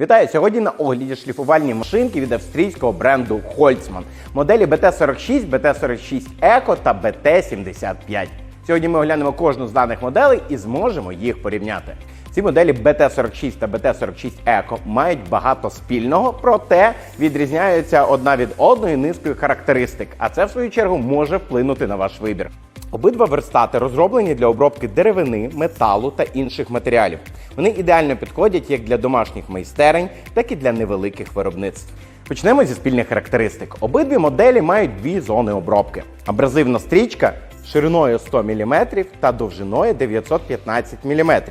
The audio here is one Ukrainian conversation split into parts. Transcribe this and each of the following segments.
Вітаю! Сьогодні на огляді шліфувальні машинки від австрійського бренду Holzmann. Моделі BT46, BT46 Eco та BT75. Сьогодні ми оглянемо кожну з даних моделей і зможемо їх порівняти. Ці моделі BT46 та BT46 Eco мають багато спільного, проте відрізняються одна від одної низкою характеристик, а це в свою чергу може вплинути на ваш вибір. Обидва верстати розроблені для обробки деревини, металу та інших матеріалів. Вони ідеально підходять як для домашніх майстерень, так і для невеликих виробництв. Почнемо зі спільних характеристик. Обидві моделі мають дві зони обробки: абразивна стрічка шириною 100 мм та довжиною 915 мм.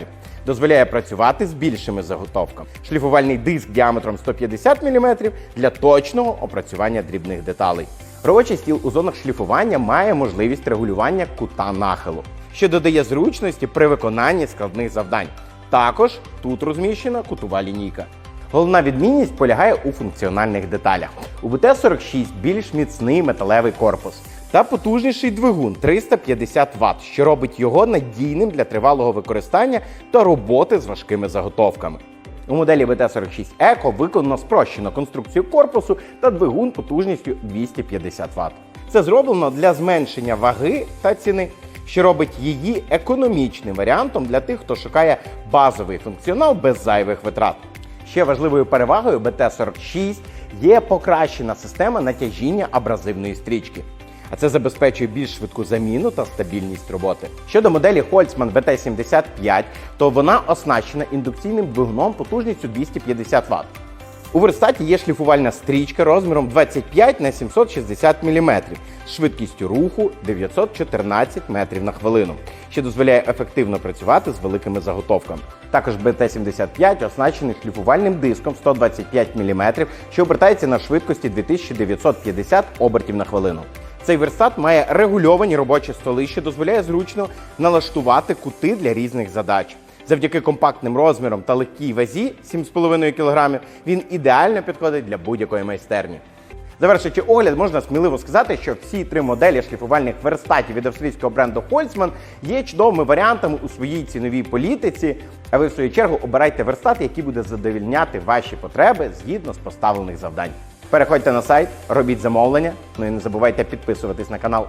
Дозволяє працювати з більшими заготовками. Шліфувальний диск діаметром 150 мм для точного опрацювання дрібних деталей. Робочий стіл у зонах шліфування має можливість регулювання кута нахилу, що додає зручності при виконанні складних завдань. Також тут розміщена кутова лінійка. Головна відмінність полягає у функціональних деталях. У БТ-46 більш міцний металевий корпус та потужніший двигун 350 Вт, що робить його надійним для тривалого використання та роботи з важкими заготовками. У моделі BT46 Eco виконано спрощену конструкцію корпусу та двигун потужністю 250 Вт. Це зроблено для зменшення ваги та ціни, що робить її економічним варіантом для тих, хто шукає базовий функціонал без зайвих витрат. Ще важливою перевагою BT46 є покращена система натяжіння абразивної стрічки. А це забезпечує більш швидку заміну та стабільність роботи. Щодо моделі Holzmann BT75, то вона оснащена індукційним двигуном потужністю 250 Вт. У верстаті є шліфувальна стрічка розміром 25 на 760 мм, швидкістю руху 914 метрів на хвилину, що дозволяє ефективно працювати з великими заготовками. Також BT75 оснащений шліфувальним диском 125 мм, що обертається на швидкості 2950 обертів на хвилину. Цей верстат має регульовані робочі столи, що дозволяє зручно налаштувати кути для різних задач. Завдяки компактним розмірам та легкій вазі 7,5 кг він ідеально підходить для будь-якої майстерні. Завершуючи огляд, можна сміливо сказати, що всі три моделі шліфувальних верстатів від австрійського бренду Holzmann є чудовими варіантами у своїй ціновій політиці. А ви, в свою чергу, обирайте верстат, який буде задовільняти ваші потреби згідно з поставлених завдань. Переходьте на сайт, робіть замовлення, ну і не забувайте підписуватись на канал.